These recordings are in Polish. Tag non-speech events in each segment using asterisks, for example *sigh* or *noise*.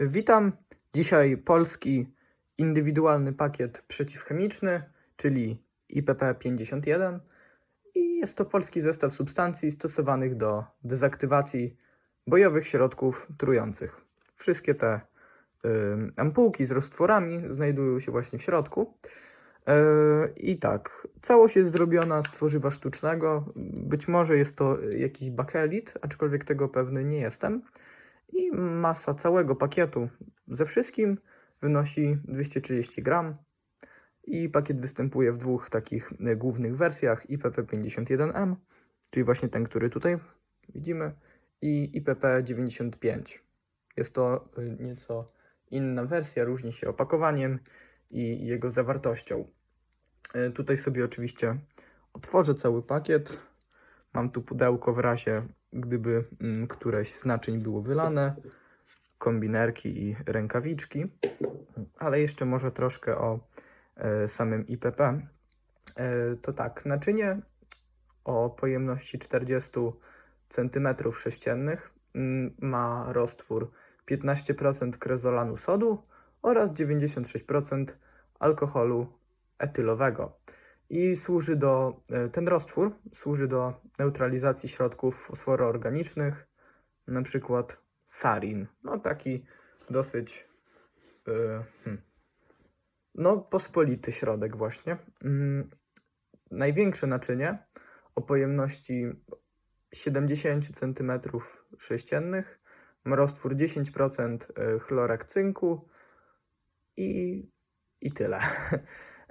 Witam. Dzisiaj polski indywidualny pakiet przeciwchemiczny, czyli IPP51. I jest to polski zestaw substancji stosowanych do dezaktywacji bojowych środków trujących. Wszystkie te y, ampułki z roztworami znajdują się właśnie w środku. E, I tak, całość jest zrobiona z tworzywa sztucznego. Być może jest to jakiś bakelit, aczkolwiek tego pewny nie jestem. I masa całego pakietu ze wszystkim wynosi 230 gram. I pakiet występuje w dwóch takich e, głównych wersjach: IPP51M, czyli właśnie ten, który tutaj widzimy, i IPP95. Jest to e, nieco inna wersja, różni się opakowaniem i jego zawartością. E, Tutaj sobie oczywiście otworzę cały pakiet. Mam tu pudełko w razie, gdyby mm, któreś z naczyń było wylane, kombinerki i rękawiczki, ale jeszcze może troszkę o e, samym IPP. E, to tak, naczynie o pojemności 40 cm3 mm, ma roztwór 15% krezolanu sodu oraz 96% alkoholu etylowego. I służy do, e, ten roztwór służy do neutralizacji środków fosforoorganicznych, na przykład sarin. No taki dosyć, e, hmm, no pospolity środek właśnie. Mm, największe naczynie o pojemności 70 cm3 ma roztwór 10% e, chlorek cynku i, i tyle. *laughs*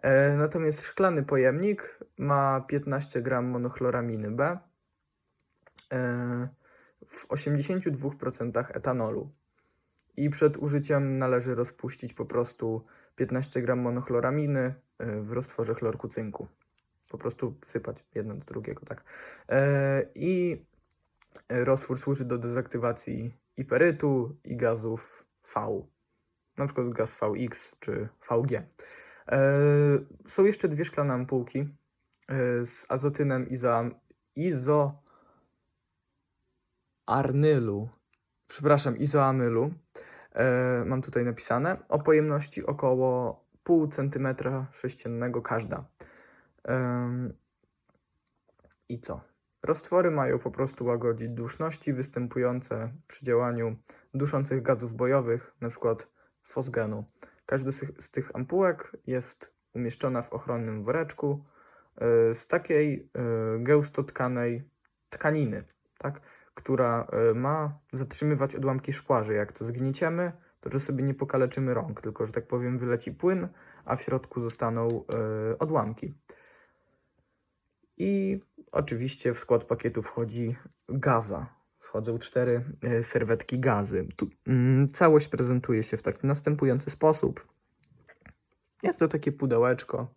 E, Natomiast szklany pojemnik ma 15 gram monochloraminy B e, w 82% etanolu. I przed użyciem należy rozpuścić po prostu 15 gram monochloraminy e, w roztworze chlorku cynku. Po prostu wsypać jedno do drugiego, tak. I roztwór służy do dezaktywacji iperytu i gazów V. Na przykład gaz VX czy VG. E, Są jeszcze dwie szklane ampułki e, z azotynem izo, izoarnylu, przepraszam, izoamylu. E, Mam tutaj napisane o pojemności około pół centymetra sześciennego każda. I co? Roztwory mają po prostu łagodzić duszności występujące przy działaniu duszących gazów bojowych, np. fosgenu. Każda z, tych- ampułek jest umieszczona w ochronnym woreczku y, z takiej y, gęstotkanej tkaniny, tak? która y, ma zatrzymywać odłamki szkła, że jak to zgnieciemy, to że sobie nie pokaleczymy rąk, tylko że tak powiem wyleci płyn, a w środku zostaną odłamki. I oczywiście w skład pakietu wchodzi gaza. Wchodzą cztery e, serwetki gazy. Tu, mm, całość prezentuje się w taki następujący sposób. Jest to takie pudełeczko,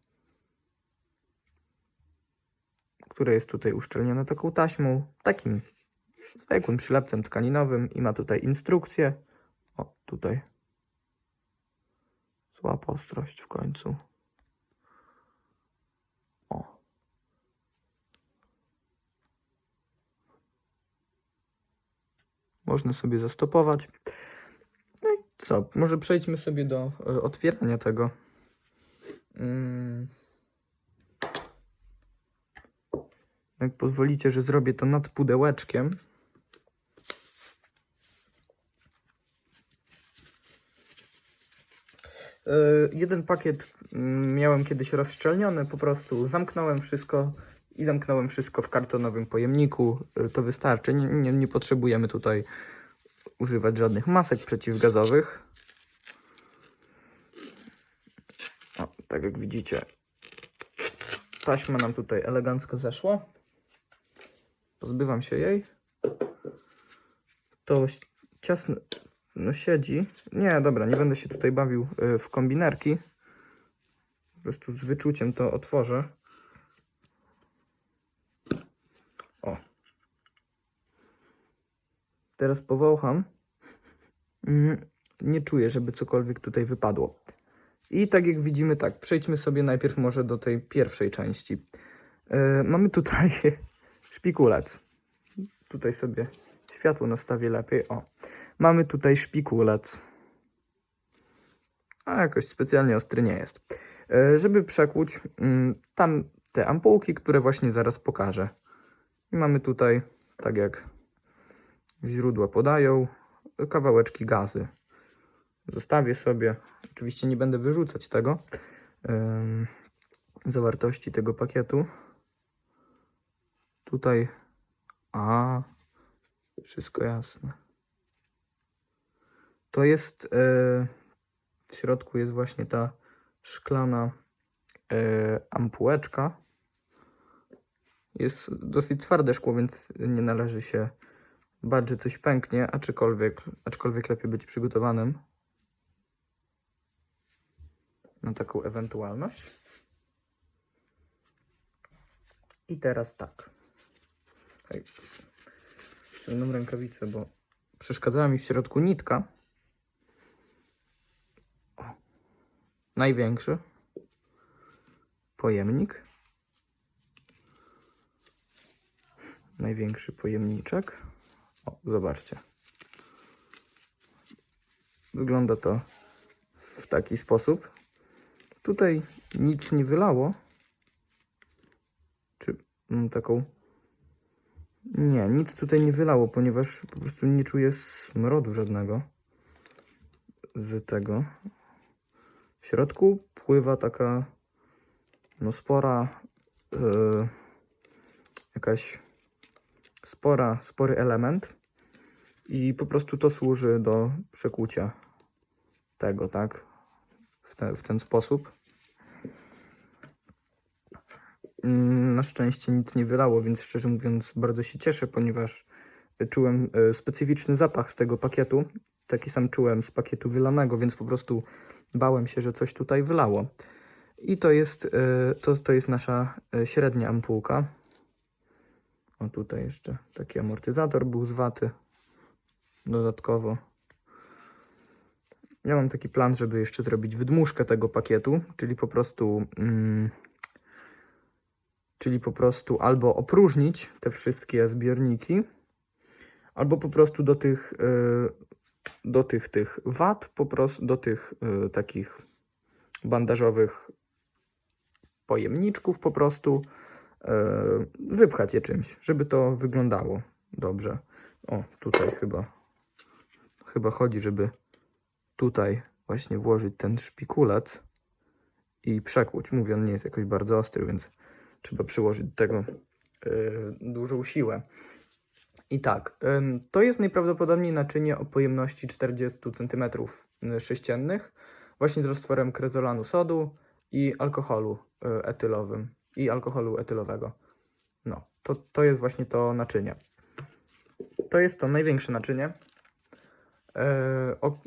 które jest tutaj uszczelnione taką taśmą, takim zwykłym przylepcem tkaninowym i ma tutaj instrukcję. O, tutaj. Złap ostrość w końcu. Można sobie zastopować. No i co? Może przejdźmy sobie do e, otwierania tego. Mm. Jak pozwolicie, że zrobię to nad pudełeczkiem. E, Jeden pakiet mm, miałem kiedyś rozszczelniony, po prostu zamknąłem wszystko i zamknąłem wszystko w kartonowym pojemniku. E, To wystarczy. Nie, nie, nie potrzebujemy tutaj używać żadnych masek przeciwgazowych. O, tak jak widzicie, taśma nam tutaj elegancko zeszła. Pozbywam się jej. To ciasno no siedzi. Nie, dobra, nie będę się tutaj bawił y, w kombinerki. Po prostu z wyczuciem to otworzę. Teraz powącham. Mm, Nie czuję, żeby cokolwiek tutaj wypadło. I tak jak widzimy, tak, przejdźmy sobie najpierw może do tej pierwszej części. Yy, mamy tutaj *laughs* szpikulec. Tutaj sobie światło nastawię lepiej. O, mamy tutaj szpikulec. a jakoś specjalnie ostry nie jest. E, Żeby przekłuć mm, tam te ampułki, które właśnie zaraz pokażę. I mamy tutaj, tak jak źródła podają, kawałeczki gazy. Zostawię sobie, oczywiście nie będę wyrzucać tego, em, zawartości tego pakietu. Tutaj, a, wszystko jasne. To jest, e, w środku jest właśnie ta szklana e, ampułeczka. Jest dosyć twarde szkło, więc nie należy się bać, że coś pęknie, aczkolwiek, aczkolwiek lepiej być przygotowanym na taką ewentualność. I teraz tak. Hej. Ściągnę rękawicę, bo przeszkadzała mi w środku nitka. O. Największy pojemnik. Największy pojemniczek. O, zobaczcie. Wygląda to w taki sposób. Tutaj nic nie wylało. Czy mam taką. Nie, nic tutaj nie wylało, ponieważ po prostu nie czuję smrodu żadnego z tego. W środku pływa taka no spora yy, jakaś spora, spory element i po prostu to służy do przekłucia tego, tak? W, te, w ten sposób. Mm, Na szczęście nic nie wylało, więc szczerze mówiąc bardzo się cieszę, ponieważ czułem e, specyficzny zapach z tego pakietu. Taki sam czułem z pakietu wylanego, więc po prostu bałem się, że coś tutaj wylało. I to jest, e, to, to jest nasza e, średnia ampułka. O tutaj jeszcze taki amortyzator był z waty dodatkowo. Ja mam taki plan, żeby jeszcze zrobić wydmuszkę tego pakietu, czyli po prostu mm, czyli po prostu albo opróżnić te wszystkie zbiorniki, albo po prostu do tych y, do tych tych wat, po prostu do tych y, takich bandażowych pojemniczków po prostu wypchać je czymś, żeby to wyglądało dobrze. O, tutaj chyba chyba chodzi, żeby tutaj właśnie włożyć ten szpikulec i przekłuć. Mówię, on nie jest jakoś bardzo ostry, więc trzeba przyłożyć do tego e, dużą siłę. I tak, ym, to jest najprawdopodobniej naczynie o pojemności 40 cm sześciennych, właśnie z roztworem krezolanu sodu i alkoholu y, etylowym i alkoholu etylowego. No, to, to jest właśnie to naczynie. To jest to największe naczynie e, o,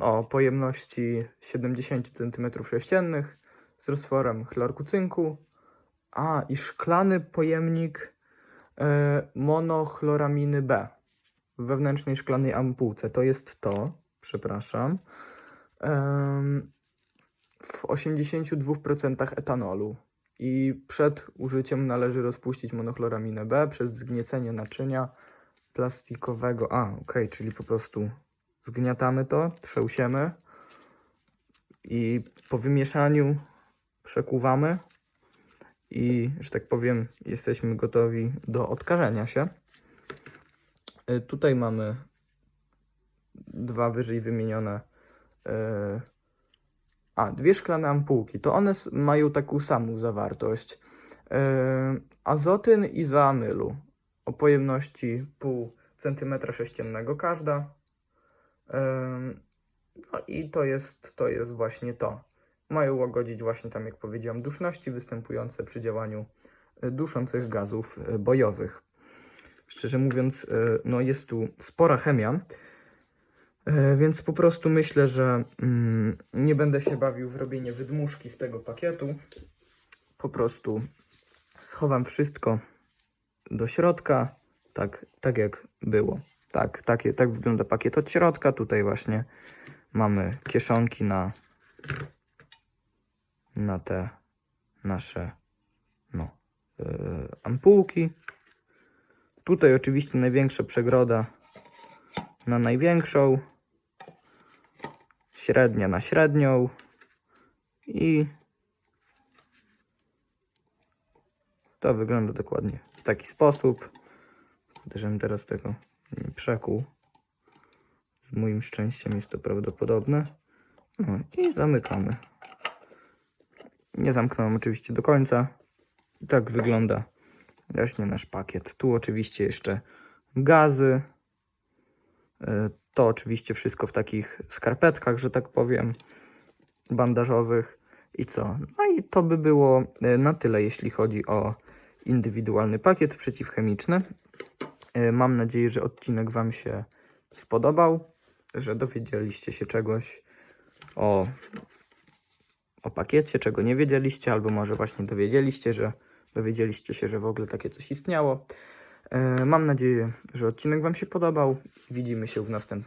o pojemności 70 cm3 z roztworem chlorku cynku. A, i szklany pojemnik e, monochloraminy B w wewnętrznej szklanej ampułce. To jest to, przepraszam. Em, w 82% etanolu. I przed użyciem należy rozpuścić monochloraminę B przez zgniecenie naczynia plastikowego. A, ok, czyli po prostu zgniatamy to, trzęsiemy i po wymieszaniu przekuwamy i, że tak powiem, jesteśmy gotowi do odkażenia się. Y, Tutaj mamy dwa wyżej wymienione y, a, dwie szklane ampułki. To one mają taką samą zawartość. Yy, azotyn i zaamylu o pojemności pół centymetra sześciennego każda. Yy, no i to jest, to jest właśnie to. Mają łagodzić właśnie tam, jak powiedziałem, duszności występujące przy działaniu y, duszących gazów bojowych. Szczerze mówiąc, no jest tu spora chemia. E, Więc po prostu myślę, że mm, nie będę się bawił w robienie wydmuszki z tego pakietu. Po prostu schowam wszystko do środka, tak, tak jak było. Tak, takie, tak wygląda pakiet od środka. Tutaj właśnie mamy kieszonki na, na te nasze no, yy, ampułki. Tutaj oczywiście największa przegroda na największą. Średnia na średnią i to wygląda dokładnie w taki sposób. Żebym teraz tego nie przekuł. Z moim szczęściem jest to prawdopodobne. No i zamykamy. Nie zamknąłem oczywiście do końca. I tak wygląda właśnie nasz pakiet. Tu oczywiście jeszcze gazy. To oczywiście wszystko w takich skarpetkach, że tak powiem, bandażowych. I co? No i to by było e, na tyle, jeśli chodzi o indywidualny pakiet przeciwchemiczny. E, Mam nadzieję, że odcinek Wam się spodobał, że dowiedzieliście się czegoś o, o pakiecie, czego nie wiedzieliście, albo może właśnie dowiedzieliście, że dowiedzieliście się, że w ogóle takie coś istniało. E, Mam nadzieję, że odcinek Wam się podobał. Widzimy się w następnym.